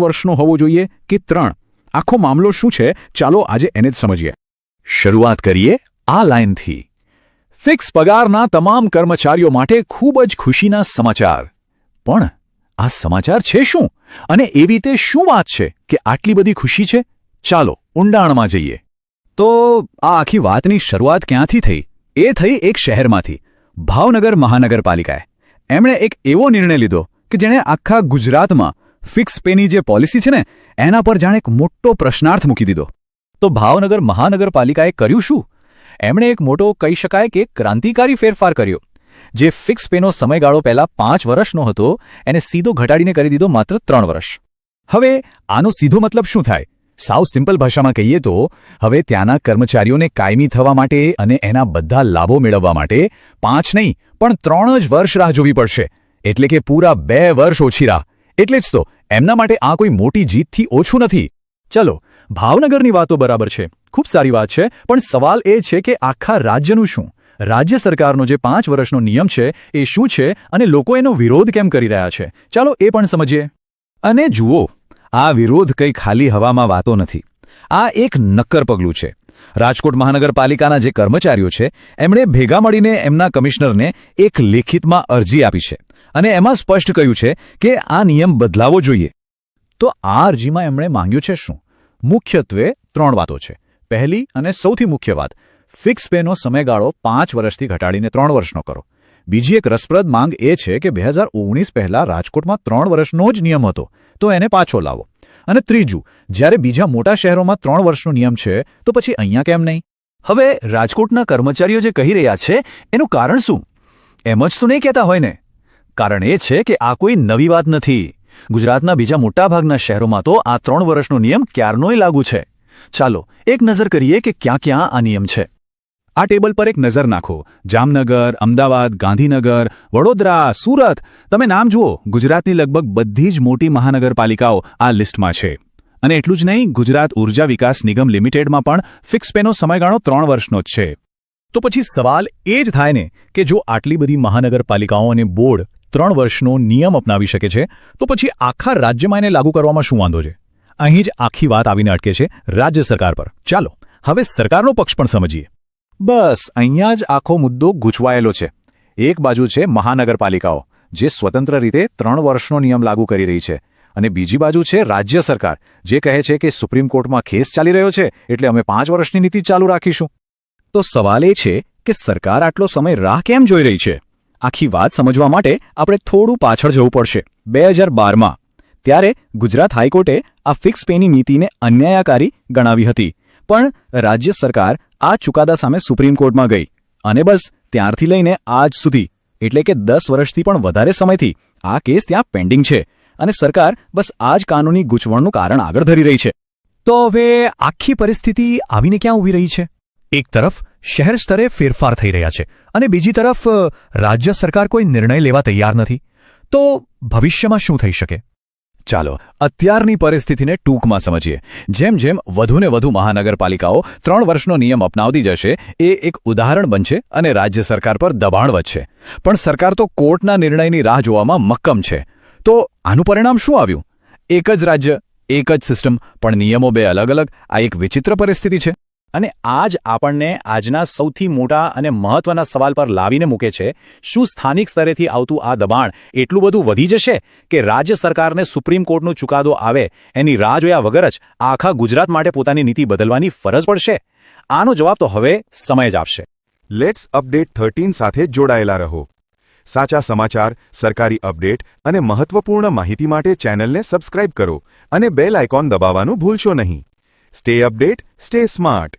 વર્ષનો હોવો જોઈએ કે ત્રણ? આખો મામલો શું છે? ચાલો આજે એને જ સમજીએ. શરૂઆત કરીએ આ લાઇનથી. ફિક્સ પગારના તમામ કર્મચારીઓ માટે ખૂબ જ ખુશીના સમાચાર. પણ આ સમાચાર છે શું? અને એવી તે શું વાત છે કે આટલી બધી ખુશી છે? ચાલો ઊંડાણમાં જઈએ. તો આ આખી વાતની શરૂઆત ક્યાંથી થઈ? એ થઈ એક શહેરમાંથી, ભાવનગર મહાનગરપાલિકાએ. એમણે એક એવો નિર્ણય લીધો કે જેણે આખા ગુજરાતમાં ફિક્સ પેની જે પોલિસી છે ને, એના પર જાણે એક મોટો પ્રશ્નાર્થ મૂકી દીધો. તો ભાવનગર મહાનગરપાલિકાએ કર્યું શું? એમણે એક મોટો કહી શકાય કે ક્રાંતિકારી ફેરફાર કર્યો. જે ફિક્સ પેનો સમયગાળો પહેલાં પાંચ વર્ષનો હતો એને સીધો ઘટાડીને કરી દીધો માત્ર ત્રણ વર્ષ. હવે, આનો સીધો મતલબ શું થાય? સાવ સિમ્પલ ભાષામાં કહીએ તો, હવે ત્યાંના કર્મચારીઓને કાયમી થવા માટે અને એના બધા લાભો મેળવવા માટે પાંચ નહીં, પણ ત્રણ જ વર્ષ રાહ જોવી પડશે. એટલે કે પૂરા બે વર્ષ ઓછી રાહ. એટલે જ તો એમના માટે આ કોઈ મોટી જીતથી ઓછું નથી. ચલો, ભાવનગરની વાતો બરાબર છે. ખૂબ સારી વાત છે, પણ સવાલ એ છે કે આખા રાજ્યનું શું? રાજ્ય સરકારનો જે પાંચ વર્ષનો નિયમ છે, એ શું છે અને લોકો એનો વિરોધ કેમ કરી રહ્યા છે? ચાલો એ પણ સમજીએ. અને જુઓ, આ વિરોધ કંઈ ખાલી હવામાં વાતો નથી. આ એક નક્કર પગલું છે. રાજકોટ મહાનગરપાલિકાના જે કર્મચારીઓ છે, એમણે ભેગા મળીને એમના કમિશનરને એક લેખિતમાં અરજી આપી છે. અને એમાં સ્પષ્ટ કહ્યું છે કે આ નિયમ બદલાવો જોઈએ. તો આ અરજીમાં એમણે માંગ્યું છે શું? મુખ્યત્વે ત્રણ વાતો છે. પહેલી અને સૌથી મુખ્ય વાત, ફિક્સ પેનો સમયગાળો પાંચ વર્ષથી ઘટાડીને ત્રણ વર્ષનો કરો. બીજી એક રસપ્રદ માંગ એ છે કે બે હજાર ઓગણીસ પહેલાં રાજકોટમાં ત્રણ વર્ષનો જ નિયમ હતો, તો એને પાછો લાવો. અને ત્રીજું, જ્યારે બીજા મોટા શહેરોમાં ત્રણ વર્ષનો નિયમ છે, તો પછી અહીંયા કેમ નહીં? હવે રાજકોટના કર્મચારીઓ જે કહી રહ્યા છે, એનું કારણ શું? એમ જ તો નહીં કહેતા હોય ને. કારણ એ છે કે આ કોઈ નવી વાત નથી. ગુજરાતના બીજા મોટાભાગના શહેરોમાં તો આ ત્રણ વર્ષનો નિયમ ક્યારનોય લાગુ છે. ચાલો એક નજર કરીએ કે ક્યાં ક્યાં આ નિયમ છે. આ ટેબલ પર એક નજર નાખો. જામનગર, અમદાવાદ, ગાંધીનગર, વડોદરા, સુરત. તમે નામ જુઓ. ગુજરાતની લગભગ બધી જ મોટી મહાનગરપાલિકાઓ આ લિસ્ટમાં છે. અને એટલું જ નહીં, ગુજરાત ઊર્જા વિકાસ નિગમ લિમિટેડમાં પણ ફિક્સ પેનો સમયગાળો ત્રણ વર્ષનો જ છે. તો પછી સવાલ એ જ થાય ને કે જો આટલી બધી મહાનગરપાલિકાઓ અને બોર્ડ ત્રણ વર્ષનો નિયમ અપનાવી શકે છે, તો પછી આખા રાજ્યમાં એને લાગુ કરવામાં શું વાંધો છે? અહીં જ આખી વાત આવીને અટકે છે રાજ્ય સરકાર પર. ચાલો, હવે સરકારનો પક્ષ પણ સમજીએ. બસ, અહીંયા જ આખો મુદ્દો ગૂંચવાયેલો છે. એક બાજુ છે મહાનગરપાલિકાઓ, જે સ્વતંત્ર રીતે ત્રણ વર્ષનો નિયમ લાગુ કરી રહી છે. અને બીજી બાજુ છે રાજ્ય સરકાર, જે કહે છે કે સુપ્રીમ કોર્ટમાં કેસ ચાલી રહ્યો છે, એટલે અમે પાંચ વર્ષની નીતિ ચાલુ રાખીશું. તો સવાલ એ છે કે સરકાર આટલો સમય રાહ કેમ જોઈ રહી છે? આખી વાત સમજવા માટે આપણે થોડું પાછળ જવું પડશે. બે હજાર બારમાં, ત્યારે ગુજરાત હાઈકોર્ટે આ ફિક્સ પેની નીતિને અન્યાયકારી ગણાવી હતી. પણ રાજ્ય સરકાર આ ચુકાદા સામે સુપ્રીમ કોર્ટમાં ગઈ અને બસ ત્યારથી લઈને આજ સુધી, એટલે કે દસ વર્ષથી પણ વધારે સમયથી, આ કેસ ત્યાં પેન્ડિંગ છે અને સરકાર બસ આ જ કાનૂની ગૂંચવણનું કારણ આગળ ધરી રહી છે. તો હવે આખી પરિસ્થિતિ આવીને ક્યાં ઊભી રહી છે? એક તરફ શહેર સ્તરે ફેરફાર થઈ રહ્યા છે અને બીજી તરફ રાજ્ય સરકાર કોઈ નિર્ણય લેવા તૈયાર નથી. તો ભવિષ્યમાં શું થઈ શકે? ચાલો, અત્યારની પરિસ્થિતિને ટૂંકમાં સમજીએ. જેમ જેમ વધુને વધુ મહાનગરપાલિકાઓ ત્રણ વર્ષનો નિયમ અપનાવતી જશે, એ એક ઉદાહરણ બનશે અને રાજ્ય સરકાર પર દબાણ વધશે. પણ સરકાર તો કોર્ટના નિર્ણયની રાહ જોવામાં મક્કમ છે. તો આનું પરિણામ શું આવ્યું? એક જ રાજ્ય, એક જ સિસ્ટમ, પણ નિયમો બે અલગ અલગ, આ એક વિચિત્ર પરિસ્થિતિ છે. અને આ જ આપણને આજના સૌથી મોટા અને મહત્વના સવાલ પર લાવીને મૂકે છે, શું સ્થાનિક સ્તરેથી આવતું આ દબાણ એટલું બધું વધી જશે કે રાજ્ય સરકારને સુપ્રીમ કોર્ટનો ચુકાદો આવે, એની રાહ જોયા વગર જ આખા ગુજરાત માટે પોતાની નીતિ બદલવાની ફરજ પડશે? આનો જવાબ તો હવે સમય જ આપશે. લેટ્સ અપડેટ થર્ટીન સાથે જોડાયેલા રહો. સાચા સમાચાર, સરકારી અપડેટ અને મહત્વપૂર્ણ માહિતી માટે ચેનલને સબસ્ક્રાઇબ કરો અને બેલ આઇકોન દબાવવાનું ભૂલશો નહીં. Stay update stay smart